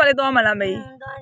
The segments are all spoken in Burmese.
ပါလေသွားမှလားမေ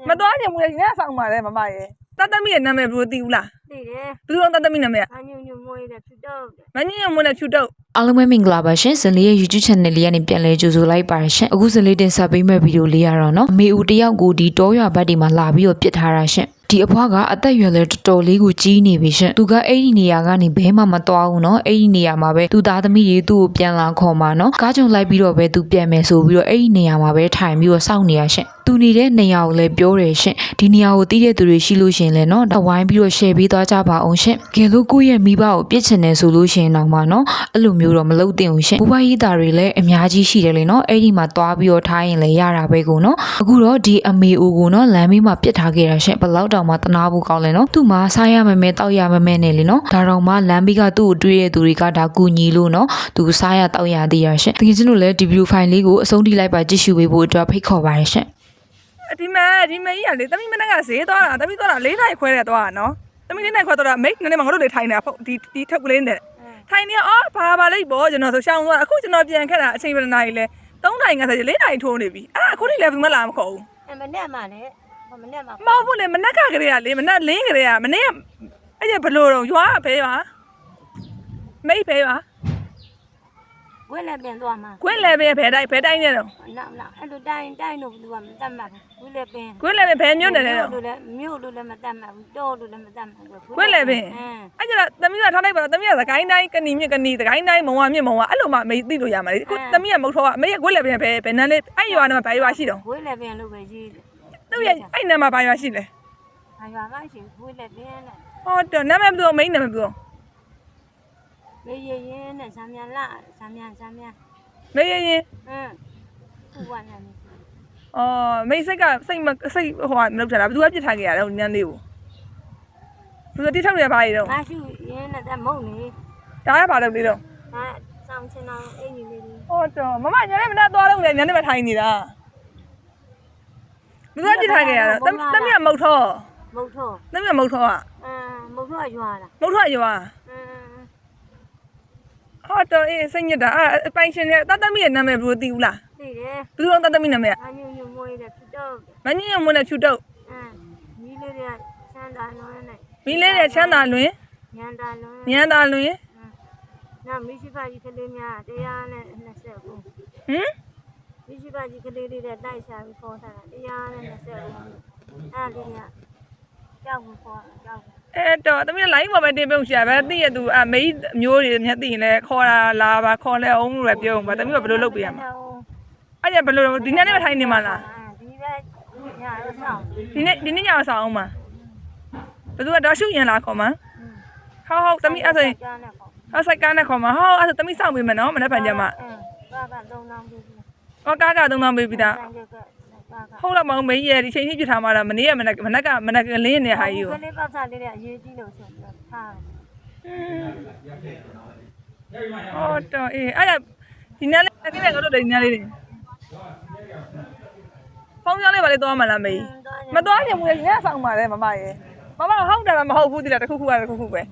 မသွားချင်ဘူးလေဒီနေ့ဆောင်းပါလေမမရဲ့တတ်သမီးရဲ့နာမည်ဘယ်လိုသိဘူးလားသိတယ်ဘယ်လိုတတ်သမီးနာမည်ကအညုံညုံမွေးတယ်ဖြစ်တော့တယ်မညင်ညမွန်းနဲ့ဖြူတုတ်အားလုံးပဲမင်္ဂလာပါရှင်ဇင်လေးရဲ့ YouTube channel လေးကနေပြန်လဲကြိုဆိုလိုက်ပါရရှင်အခုဇင်လေးတင်ဆက်ပေးမယ့်ဗီဒီယိုလေးရတော့နော်အမေဦးတယောက်ကိုဒီတောရွာဘက်ဒီမှာလာပြီးတော့ပြစ်ထားတာရှင်ဒီအဖွားကအသက်အရွယ်လဲတော်တော်လေးကိုကြီးနေပြီရှင်သူကအဲ့ဒီနေရာကနေဘဲမှမသွားဘူးနော်အဲ့ဒီနေရာမှာပဲသူသားသမီးတွေသူ့ကိုပြန်လာခေါ်မှာနော်ကားကြုံလိုက်ပြီးတော့ပဲသူပြန်မယ်ဆိုပြီးတော့အဲ့ဒီနေရာမှာပဲထိုင်ပြီးတော့စောင့်နေရရှင် သူနေတဲ့နေရာကိုလည်းပြောတယ်ရှင်ဒီနေရာကိုသိတဲ့သူတွေရှိလို့ရှရင်လဲနော်တော့ဝိုင်းပြီးတော့ share ပေးသွားကြပါအောင်ရှင်ကယ်လို့ကိုယ့်ရဲ့မိဘကိုပြစ်ချင်တယ်ဆိုလို့ရှရင်တော့မှနော်အဲ့လိုမျိုးတော့မလုပ်သင့်ဘူးရှင်ဘူဘရီတာတွေလည်းအများကြီးရှိတယ်လေနော်အဲ့ဒီမှာသွားပြီးတော့ထားရင်လည်းရတာပဲကိုနော်အခုတော့ဒီအမေအိုကိုနော်လမ်းမေးမှာပြစ်ထားခဲ့တာရှင်ဘယ်လောက်တောင်မှတနာဖို့ကောင်းလဲနော်သူ့မှာစားရမမဲတောက်ရမမဲနဲ့လေနော်ဒါတော့မှလမ်းဘေးကသူ့ကိုတွေးတဲ့သူတွေကဒါကူညီလို့နော်သူစားရတောက်ရသေးရရှင်တကယ်ချင်းတို့လည်းဒီဗီဒီယိုဖိုင်လေးကိုအဆုံးထိလိုက်ပါကြည့်ရှုပေးဖို့အတွက်ဖိတ်ခေါ်ပါတယ်ရှင် ဒီမဲ့ဒီမဲ့ကြီးကလေသမီးမနေ့ကဈေးသွားတာသမီးသွားတာ၄နိုင်ခွဲတဲ့သွားတာနော်သမီး၄နိုင်ခွဲသွားတာမိတ်နည်းနည်းမငါတို့တွေထိုင်နေတာဖုတ်ဒီဒီထုတ်ကလေးနဲ့ထိုင်နေအော်ဘာပါလိမ့်ပေါ့ကျွန်တော်ဆိုရှောင်းသွားအခုကျွန်တော်ပြန်ခက်တာအချိန်ဘယ်နှစ်နာရီလဲ၃နိုင်ကစား၄နိုင်ထိုးနေပြီအဲ့ဒါအခုထိလည်းဘယ်မှလာမခေါ်ဘူးအမနဲ့မှလည်းမနဲ့မှမဟုတ်ဘူးလေမနက်ကကလေးကလေမနက်လင်းကလေးကမနေ့ကအဲ့ကျဘလို့တော့ရွာကဘဲပါမိတ်ဘဲပါ ဝဲလည်းပြန်သွားမှာခွင်းလည်းပဲဘဲတိုင်းဘဲတိုင်းနေတော့နောက်နောက်အဲ့လိုတိုင်းတိုင်းလို့သူကမတတ်မှဘူးဝဲလည်းပင်ခွင်းလည်းပဲဘဲမြို့နေတယ်တော့လို့လည်းမြို့လို့လည်းမတတ်မှဘူးတော့လို့လည်းမတတ်မှဘူးခွင်းလည်းပဲအင်းအဲ့ကျတော့သမီးကထားလိုက်ပါတော့သမီးကသခိုင်းတိုင်းကဏီမြင့်ကဏီသခိုင်းတိုင်းမုံဝမြင့်မုံဝအဲ့လိုမှမေးသိလို့ရမှာလေအခုသမီးကမုတ်ထောကအမေကခွင်းလည်းပဲဘဲဘယ်နန်းလေးအဲ့ရွာနဲ့ဘဲရွာရှိတော့ဝဲလည်းပင်လို့ပဲရေးတယ်သူ့ရဲ့အဲ့နန်းမှာဘဲရွာရှိလဲဘာရွာမရှိဝဲလည်းပင်နဲ့ဟောတော့နာမည်ဘယ်လိုမိန်းနာမည်ဘယ်လို မေးရရင်နဲ့ဇာမြန်လာဇာမြန်ဇာမြန်မေးရင်ရင်အင်းခုကလည်းအော်မိတ်စိတ်ကစိတ်မစိတ်ဟိုကမလုပ်ကြတာဘယ်သူကပြစ်ထားခဲ့ရလဲဟိုနန်းလေးကိုဘယ်သူတိထောက်ရပါလေတော့မရှိရင်နဲ့တမုံနေဒါကဘာလုပ်လေးတော့ဒါဆောင်ချင်အောင်အင်ကြီးလေးလေးဟောတော့မမညာနေမနာသွားတော့လေညာနေမထိုင်နေတာဘယ်သူကပြစ်ထားခဲ့ရတော့တမီးကမုတ်ထောမုတ်ထောတမီးကမုတ်ထောကအင်းမုတ်ထောရွာလားမုတ်ထောရွာအင်း ဟောတော့အေးစိတ်ညစ်တာအပိုင်ရှင်ရဲ့တတ်သမီးရဲ့နာမည်ဘယ်လိုသိဘူးလားသိတယ်ဘယ်လိုတတ်သမီးနာမည်အညုံညုံမွေးတယ်ဖြစ်တော့မညင်ညမွန်းနဲ့ဖြူတုတ်အင်းမိလေးတွေကချမ်းသာလွန်းနဲ့မီးလေးနဲ့ချမ်းသာလွင်ညံသာလွန်းညံသာလွင်နောက်မရှိပါကြီးကလေးများတရားနဲ့20ခုဟမ်မရှိပါကြီးကလေးလေးတွေတိုက်ရှာပြီးခေါ်ထားတာတရားနဲ့20ခုအဲ့ဒီကကြောက်ဘူးခေါ်ကြောက်ဘူး အဲ့တော့သမီး line မှာပဲတင်ပြုံးရှာပဲသိရသူအမေးမျိုးတွေမျက်သိရင်လည်းခေါ်တာလာပါခေါ်လဲအောင်လို့လည်းပြောအောင်ပါသမီးကဘယ်လိုလုပ်ပေးရမှာအဲ့ကျဘယ်လိုဒီနေ့နဲ့ထိုင်နေမှာလားဒီပဲညာဆောင်ဒီနေ့ဒီနေ့ညအောင်ဆောင်အောင်မှာဘယ်သူကတော့ရှုရင်လာခေါ်မှာဟောဟုတ်သမီးအဲ့ဆိုရင်ကြားနဲ့ခေါ်ဟောစိုက်ကားနဲ့ခေါ်မှာဟောအဲ့ဆိုသမီးစောင့်ပေးမယ်နော်မနေ့ဖန်ကြမှာအင်းဘာဘာသုံးနောင်းပြီးပြီဟောကားကသုံးသောင်းပေးပြီးသားဆန်ကကဘာက ဟုတ်လားမအောင်မေးရဒီချိန်ကြီးပြထားမှာတော့မနေ့ကမနေ့ကမနေ့ကမနေ့ကလင်းနေဟာကြီးကိုကလေးပတ်စားလေးတွေအရေးကြီးလို့ဆိုပြီးတော့ထားဟောတော့အေးအဲ့ဒါဒီနေ့လေးဒီနေ့ကတော့ဒီနေ့လေးဖုန်းကြောင်းလေးပါလေသွားမှလားမေးမသွားချင်ဘူးလေညဆောင်ပါလေမမရေမမဟုတ်တယ်မဟုတ်ဘူးတိလားတစ်ခုခုကတစ်ခုခုပဲ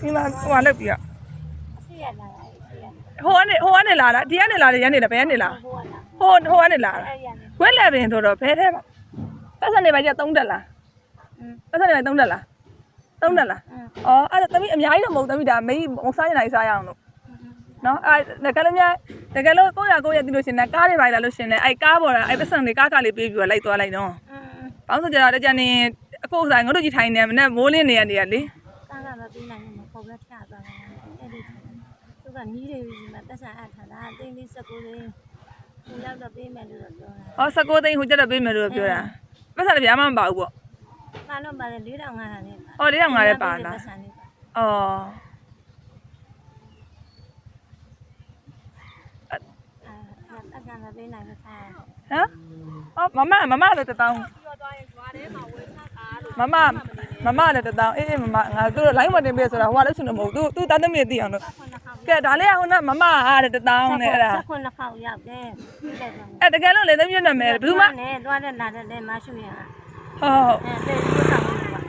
ဒီမှာဟိုကလောက်ပြီးတော့ရှိရလာတာရှိရ ဟိုကနေဟိုကနေလာတာဒီကနေလာတယ်ရန်နေလားဘယ်ကနေလာ ဟိုကလာ ဟိုဟိုကနေလာတာ အဲ့ရနေ ခွဲလဲပင်ဆိုတော့ဘဲထဲမှာပတ်စံနေပါကြ3တက်လား อืม ပတ်စံနေပါ3တက်လား3တက်လား อืม အော်အဲ့ဒါသမီးအများကြီးတော့မဟုတ်သမီးဒါမေးမစားရနိုင်စားရအောင်လို့နော်အဲ့တကယ်လို့များတကယ်လို့ကိုရကိုရတိလို့ရှင်နဲ့ကားတွေပါလာလို့ရှင်နဲ့အဲ့ကားပေါ်တာအဲ့ပတ်စံတွေကားကားလေးပေးပြီးတော့လိုက်သွားလိုက်တော့ อืม ဘောင်းဆိုကြတော့တကြနေအခုဆိုင်ငါတို့ကြီးထိုင်နေမနဲ့မိုးလင်းနေရနေရလေ ကားကမပြီးနိုင်ဘူးခေါ်ပြချသွားတယ်အဲ့ဒီသူ ကနီးတွေဒီမှာတက်ဆန်အပ်ထားတာတင်းလေး19လေးသူရောက်တော့ပေးမယ်လို့တော့ပြောတာဟော19သိန်းဟိုကြတော့ပေးမယ်လို့ပြောတာပတ်စံတွေဗျာမှမပါဘူးပေါ့မှန်တော့ပါတယ်4500နဲ့ပါဟော၄000ငါလည်းပါလားတက်ဆန်လေးပါအော်အဲတက်ဆန်မပေးနိုင်ဘူးခါဟမ်ဟောမမမမလည်းတတောင်းမမမမလည်းတတောင်းအေးအေးမမငါတို့ line မတင်ပေးဆိုတာဟိုကလည်းရှင်လို့မဟုတ်သူသူသားသမီးသိအောင်လို့ ကဲဒါလေးကဟိုကမမအားတဲ့တတောင်းနဲ့အဲ့ဒါခုနှစ်ခေါက်ရောက်တယ်ပြီးလိုက်တယ်အဲ့တကယ်လို့လေသမီးနာမည်ဘယ်သူမှနဲ့သွားတဲ့လာတဲ့လည်းမရှိရဟုတ်အဲတဲ့ဒီဆောင်လေးပါ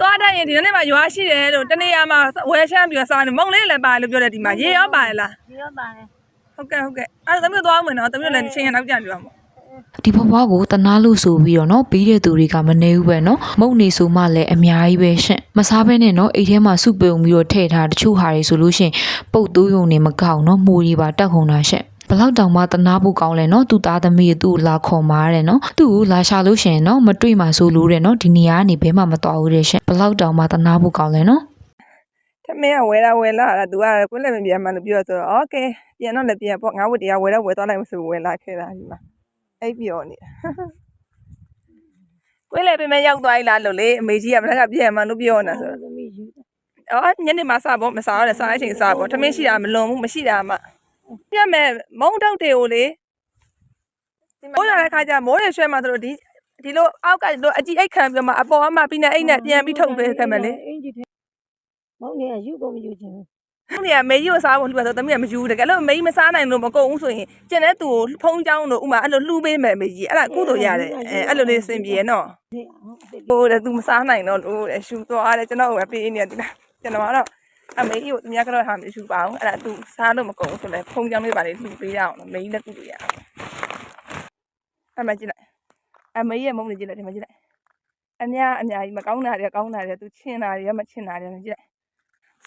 သွားတတ်ရင်ဒီနေ့မှရွာရှိတယ်လို့တနေ့ရမှာဝယ်ချမ်းပြီးစားနေမုံလေးလည်းပါလို့ပြောတယ်ဒီမှာရေရောပါလားဒီရောပါတယ်စဟုတ်ကဲ့ဟုတ်ကဲ့အဲ့ဒါသမီးတို့သွားအောင်မယ်နော်သမီးတို့လည်းချင်းရနောက်ကြပြပါမို့ ဒီဘွားကိုတနာလို့ဆိုပြီးတော့เนาะပြီးတဲ့သူတွေကမနေဘူးပဲเนาะမုတ်နေဆိုမှလည်းအများကြီးပဲရှင့်မစားဘဲနဲ့เนาะအိတ်ထဲမှာစုပြုံပြီးတော့ထည့်ထားတချို့ဟာတွေဆိုလို့ရှရင်ပုတ်သွိုးယုံနေမကောက်เนาะမှုကြီးပါတက်ခုံတာရှင့်ဘလောက်တောင်မှတနာဖို့ကောင်းလဲเนาะသူ့သားသမီးကသူ့ကိုလာခေါ်မာတယ်เนาะသူ့ကိုလာရှာလို့ရှရင်เนาะမတွေ့မှဆိုလို့တဲ့เนาะဒီနေရာကနေဘဲမှမတော်ဘူးတဲ့ရှင့်ဘလောက်တောင်မှတနာဖို့ကောင်းလဲเนาะ ထမင်းကဝယ်လာဝယ်လာတာ तू ကကိုယ်လည်းမပြန်မှလို့ပြောဆိုတော့โอเคပြန်တော့လည်းပြန်ပေါ့ငါဝတ်တရားဝယ်တော့ဝယ်သွားလိုက်မဆိုဝယ်လာခဲ့တာဒီမှာ အဲ့ပြောနေကိုယ်လည်းပြန်မရောက်သွား ਈ လားလို့လေအမေကြီးကဘလကပြန်မှလို့ပြောနေတာဆိုတော့သမီးယူတယ်အော်ညနေမှစပေါ့မစားရစားအချိန်စားပေါ့ထမင်းရှိတာမလွန်ဘူးမရှိတာမှပြတ်မဲ့မုံတောက်တွေကိုလေဒီမိုးရတဲ့ခါကျမိုးရရွှဲမှတို့ဒီဒီလိုအောက်ကတို့အကြည့်အိတ်ခံပြီးတော့မှအပေါ်အမှပြီးနေအိတ်နဲ့ပြန်ပြီးထုတ်ပေးခဲ့မယ်လေအင်ဂျီထဲမောင်နေကယူကုန်မယူချင်ဘူး ခုနေကမေကြီးကိုစားဖို့လှူပါဆိုသမီးကမယူဘူးတကယ်လို့မေကြီးမစားနိုင်လို့မကုန်ဘူးဆိုရင်ကျန်တဲ့သူကိုဖုံးချောင်းတို့ဥမာအဲ့လိုလှူပေးမယ်မေကြီးအဲ့ဒါကုသိုလ်ရတယ်အဲအဲ့လိုလေးအဆင်ပြေနော်ဒီအောင်အစ်ဟိုတဲ့သူမစားနိုင်တော့လို့တဲ့ရှူသွားတယ်ကျွန်တော်ကပေးနေတယ်ဒီလားကျွန်တော်ကတော့အမေကြီးကိုသူများကတော့ဟာမရှူပါဘူးအဲ့ဒါသူစားလို့မကုန်ဘူးဆိုလဲဖုံးချောင်းလေးပါလေလှူပေးရအောင်လို့မေကြီးလည်းကုသိုလ်ရအောင်အမကြည့်လိုက်အမေရဲ့မုန်းနေကြည့်လိုက်ဒီမှာကြည့်လိုက်အများအများကြီးမကောင်းတာတွေကောင်းတာတွေသူချင်းတာတွေမချင်းတာတွေကြည့်လိုက်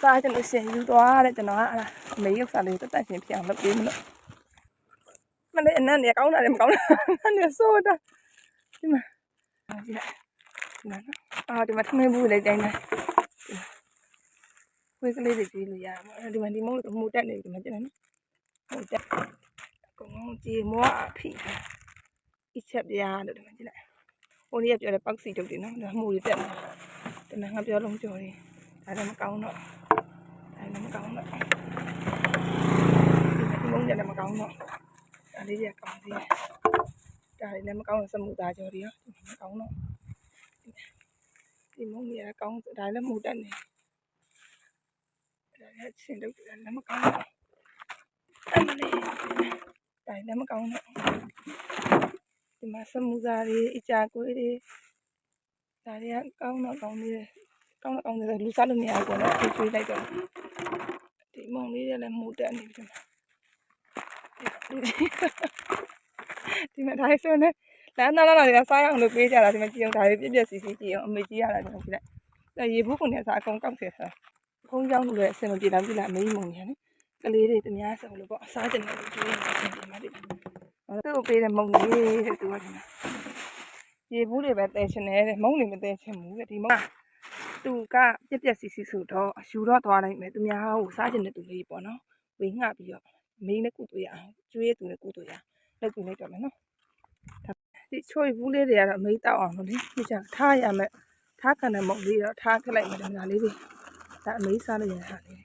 စားကြလို့ရှင်ယူသွားတဲ့ကျွန်တော်ကအဲ့ဒါအမေရုပ်စားလေးတက်တက်ချင်းဖြစ်အောင်လုပ်ပေးမလို့မလေးအနံ့တွေကောင်းတာတွေမကောင်းတာအနံ့တွေဆိုတာဒီမှာကြည့်လိုက်ဒီမှာနော်အာဒီမှာထမင်းဘူးလေးတိုင်းတိုင်းဝေးကလေးတွေကြည့်လို့ရမှာဒီမှာဒီမုံကမူတက်နေပြီဒီမှာကြည့်လိုက်နော်မူတက်အကုန်လုံးကြည်မွားအဖိအချက်ပြားလို့ဒီမှာကြည့်လိုက်ဟိုနေ့ကပြောတဲ့ပေါက်စီတုတ်တွေနော်ဒါမှုတွေတက်နေဒီမှာငါပြောလုံးကြော်နေဒါလည်းမကောင်းတော့ဒါလည်းမကောင်းတော့ ဒီမုံကြလည်းမကောင်းတော့ဒါလေးတွေကကောင်းသေးတယ်ဒါလေးလည်းမကောင်းတော့စမှုသားကြော်တွေရောမကောင်းတော့ဒီမုံကြီးကကောင်းဒါလည်းမူတက်နေဒါလည်းချင်းတော့လည်းမကောင်းဘူးအ မလေးဒါလည်းမကောင်းတော့ဒီမှာစမှုသားတွေအကြကွေးတွေဒါတွေကကောင်းတော့ကောင်းနေတယ်ကောင်းတော့ကောင်းနေတယ်လူစားလို့မရဘူးပေါ့နော်ချွေးလိုက်တော့ဒီမုံလေးတွေလည်းမူတက်နေပြီဒီမှာဒါဆိုနေလမ်းသားလာတွေကစားရအောင်လို့ပေးကြတာဒီမှာကြည့်အောင်ဒါတွေပြည့်ပြည့်စီစီကြည့်အောင်အမေကြီးရတာဒီမှာကြည့်လိုက်အဲရေဘူးကုန်နေစားအကုန်ကောက်ခဲ့စားဖုံးကြောင်းလို့လည်းအဆင်မပြေတော့ကြည့်လိုက်အမေကြီးမုံနေတယ်ကလေးတွေတများဆုံးလို့ပေါ့စားကြတယ်လို့တွေးနေတယ်ဒီမှာဒီသူ့ကိုပေးတဲ့မုံလေးတဲ့သူကဒီမှာရေဘူးတွေပဲတဲချင်တယ်တဲ့မုံတွေမတဲချင်ဘူးတဲ့ဒီမုံ သူကပြက်ပြက်စီစီဆိုတော့ယူတော့သွားလိုက်မယ်သူများဟိုစားကြတဲ့သူလေးပေါ့နော်ဝေငှပြီးတော့မင်းနဲ့ကုတူရအောင်ကျွေးသူနဲ့ကုတူရလောက်ပြီးလိုက်တော့မယ်နော်ဒီချွေဘူးလေးတွေကတော့အမိတောက်အောင်လို့လေဒီချာထားရမယ်ထားခံတဲ့မုံလေးတော့ထားခလိုက်မယ်ဒီမှာလေးတွေဒါအမိစားလို့ရတာလေး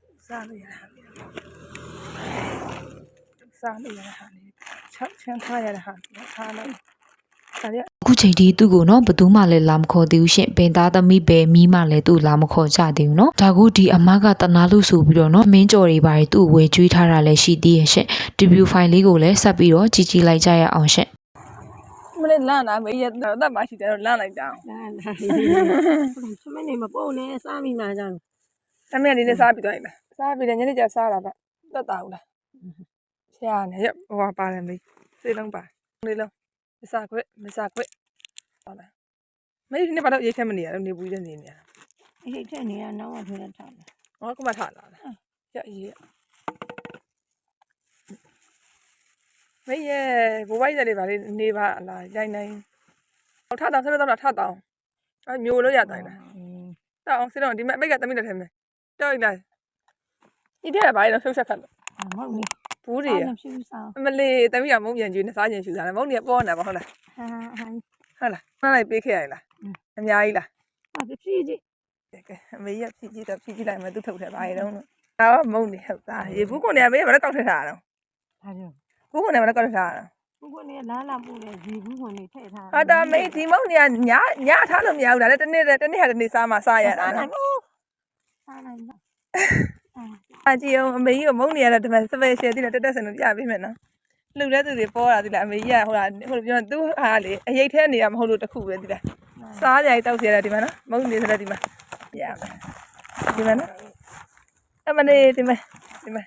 တွေစားလို့ရတာလေးတွေစားလို့ရတာလေးတွေချက်ချမ်းထားရတဲ့ဟာတွေထားလို့ဒါရ အခုချိန်ထိသူ့ကိုနော်ဘယ်သူမှလည်းလာမခေါ်သေးဘူးရှင်ဘင်သားသမီးပဲမိမှလည်းသူ့လာမခေါ်ကြသေးဘူးနော်ဒါကိုဒီအမကတနာလို့ဆိုပြီးတော့နော်မင်းကြော်တွေပါသူ့ဝယ်ကျွေးထားတာလည်းရှိသေးရဲ့ရှင်ဒီဗီဒီယိုဖိုင်လေးကိုလည်းဆက်ပြီးတော့ကြည့်ကြည့်လိုက်ကြရအောင်ရှင်မလေးလန့်တာမေးရတော့တတ်မှရှိတယ်တော့လန့်လိုက်တာလာလာသမီးနေမပုံနဲ့စားမိမှကြောင်းတမန်လေးနဲ့စားပြီးတော့ရင်စားပြီးတယ်ညနေကျစားတာဗျတတ်တာဟုတ်လားဆရာနဲ့ရဟိုပါပါတယ်မေးစေးလုံးပါလေးလုံးမစားခွက်မစားခွက် ဟုတ်လားမေးဒီနေ့ဘာလို့ရေးချက်မနေရလဲနေဘူးတဲ့နေနေရအဲ့ထက်နေရနောက်မှထွက်ထားတယ်ဟောကမထားလာလားရရေးမေးရဲ့ဘဝိုင်းတယ်ပါလေနေပါလားရိုင်းနိုင်ဟောထတောင်ဆက်တော့ထတောင်အဲမျိုးလို့ရတိုင်းလားတောင်စတော့ဒီမဲ့မိတ်ကတမိတယ်ထဲမယ်တော်ရလားဒီတဲ့ဘာလဲတော့ဆုတ်ဆက်ခတ်လို့မဟုတ်ဘူးဘူးတွေအားဖြူစားအမလေးတမိကမုံပြန်ကျွေးနေစားရင်ရှူစားတယ်မုံတွေကပေါ်နေပါဟုတ်လားဟာဟာ ဟုတ်လားမှန်လိုက်ပေးခဲ့ရလားအများကြီးလားဟာဖြည်းဖြည်းကဲအမေကြီးကဖြည့်ကြည့်တော့ဖြည့်ကြည့်လိုက်မယ်သူထုတ်တယ်ဘာရတော့လို့ဒါတော့မုံနေဟုတ်သားရေဘူးကုန်နေအမေကဘာလို့ကောက်ထထားတာတော့ဒါကြောင့်ဘူးကုန်နေဘာလို့ကောက်ထထားတာဘုကနေလာလာပို့လေဒီဘူးကနေထည့်ထားဟာတာမေဒီမုံနေကညညထားလို့မရဘူးလားတနေ့တနေ့ဟာတနေ့စားမှစားရတာစားနိုနော်င်စားနိုင်ပါအကြည့်အောင်အမေကြီးကမုံနေရတော့ဒီမှာစပယ်ရှယ်တိလည်းတက်တက်ဆင်လို့ပြပေးမယ်နော် လှူတဲ့သူတွေပေါ်တာဒီလားအမေကြီးကဟိုလားဟိုလိုပြောသူဟာလေအရိတ်ထဲနေရမဟုတ်လို့တခုပဲဒီလားစားကြိုက်တောက်စီရတာဒီမှာနော်မုံနေဆိုတော့ဒီမှာရမယ်ဒီမှာနော်အမလေးဒီမှာဒီမှာ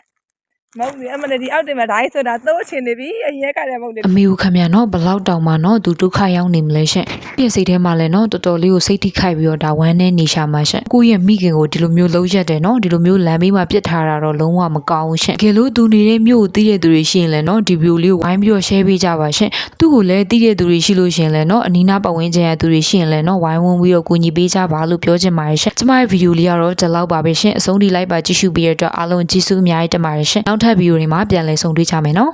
မဟုတ်ဘူးအမလေးဒီအောက်တင်မှာဓာတ်ဆိုတာသိုးချင်နေပြီအရင်ကတည်းကမဟုတ်တယ်အမေဦးခမရနော်ဘလောက်တောင်မှနော်သူဒုက္ခရောက်နေမလဲရှင့်ပြည့်စိတ်ထဲမှာလည်းနော်တော်တော်လေးကိုစိတ်ထိခိုက်ပြီးတော့ဒါဝမ်းနဲ့နေရှာမှာရှင့်ကိုယ့်ရဲ့မိခင်ကိုဒီလိုမျိုးလုံးရက်တယ်နော်ဒီလိုမျိုးလမ်းဘေးမှာပြစ်ထားတာတော့လုံးဝမကောင်းဘူးရှင့်ကဲလို့သူနေတဲ့မြို့ကိုသိတဲ့သူတွေရှိရင်လည်းနော်ဒီဗီဒီယိုလေးကိုဝိုင်းပြီးတော့ share ပေးကြပါရှင့်သူ့ကိုလည်းသိတဲ့သူတွေရှိလို့ရှိရင်လည်းနော်အနီးနားပတ်ဝန်းကျင်ရဲ့သူတွေရှိရင်လည်းနော်ဝိုင်းဝန်းပြီးတော့ကူညီပေးကြပါလို့ပြောချင်ပါတယ်ရှင့်ကျမရဲ့ဗီဒီယိုလေးကတော့ဒီလောက်ပါပဲရှင့်အဆုံးထိလိုက်ပါကြည့်ရှုပေးရတဲ့အတွက်အားလုံးကျေးဇူးအများကြီးတင်ပါတယ်ရှင့်နောက်ထပ်ဗီဒီယိုတွေမှာပြန်လည်ဆုံတွေ့ကြမယ်နော်